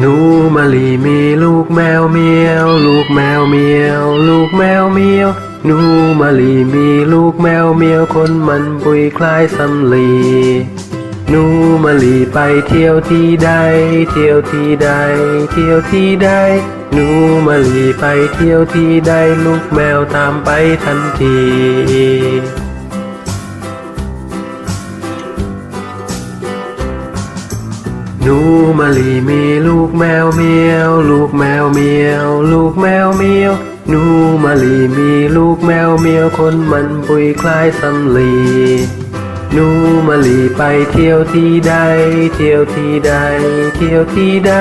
หนูมะลีมีลูกแมวเมียวลูกแมวเมียว ลูกแมวเมียวหนูมะลีมีลูกแมวเมียวคนมันปุยคล้ายสำลีหนูมะลีไปเที่ยวที่ใด เที่ยวที่ใด เที่ยวที่ใดหนูมะลีไปเที่ยวที่ใดลูกแมวตามไปทันที หนูมะลีมีลูกแมวเมียว ลูกแมวเมียว ลูกแมวเมียว หนูมะลีมีลูกแมวเมียวคนมันปุยคล้ายสำลีหนูมะลีไปเที่ยวที่ใด เที่ยวที่ใด เที่ยวที่ใด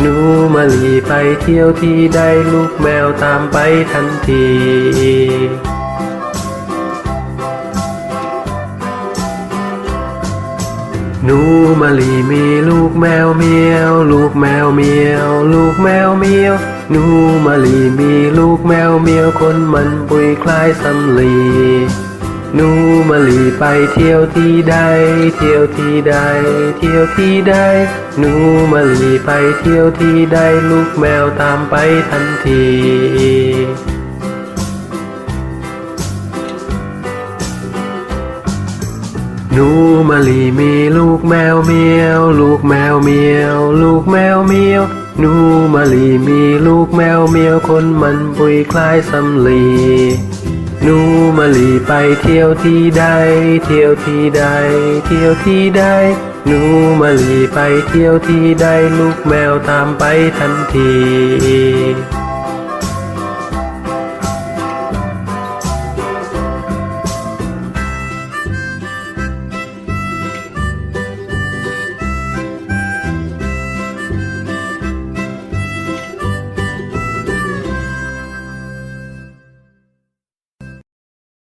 หนูมะลีไปเที่ยวที่ใด ลูกแมวตามไปทันที หนูมะลีมีลูกแมวเมียว ลูกแมวเมียว ลูกแมวเมียวหนูมะลีมีลูกแมวเมียวคนมันปุยคล้ายสำลีหนูมะลีไปเที่ยวที่ใด เที่ยวที่ใด เที่ยวที่ใดหนูมะลีไปเที่ยวที่ใด ลูกแมวตามไปทันที หนูมะลีมีลูกแมวเมียวลูกแมวเมียว ลูกแมวเมียวหนูมะลีมีลูกแมวเมียวคนมันปุยคล้ายสำลีหนูมะลีไปเที่ยวที่ใด เที่ยวที่ใด เที่ยวที่ใดหนูมะลีไปเที่ยวที่ใด ลูกแมวตามไปทันที